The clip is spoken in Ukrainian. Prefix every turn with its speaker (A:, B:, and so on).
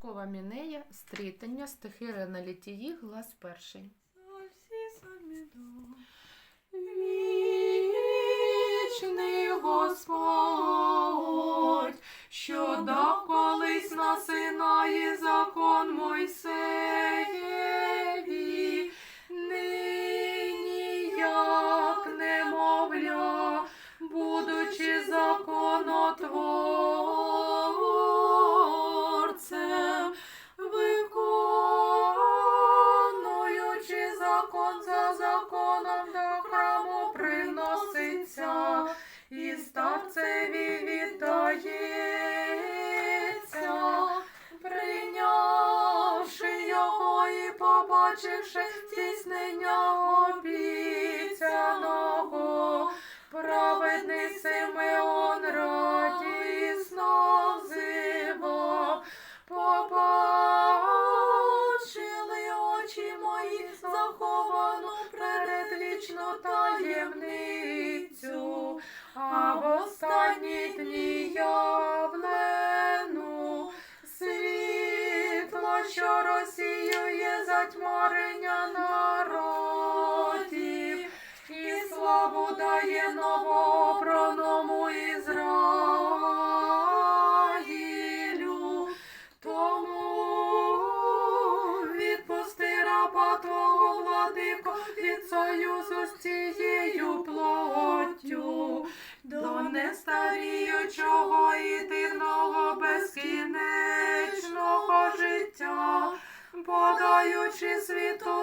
A: Початкова мінея, стрітання, стихири на літії, глас перший. Вічний Господь, що дав колись на Синаї закон Мойсеєві, закон за законом до храму приноситься, і старцеві віддається, прийнявши його і побачивши здійснення обіцяного, праведний Симеон таємницю, а в останні дні явлену світло, що розсіює затьмарення народів, і славу дає новообраному владико від союзу з цією плоттю, до нестаріючого і дивного безкінечного життя, подаючи світу.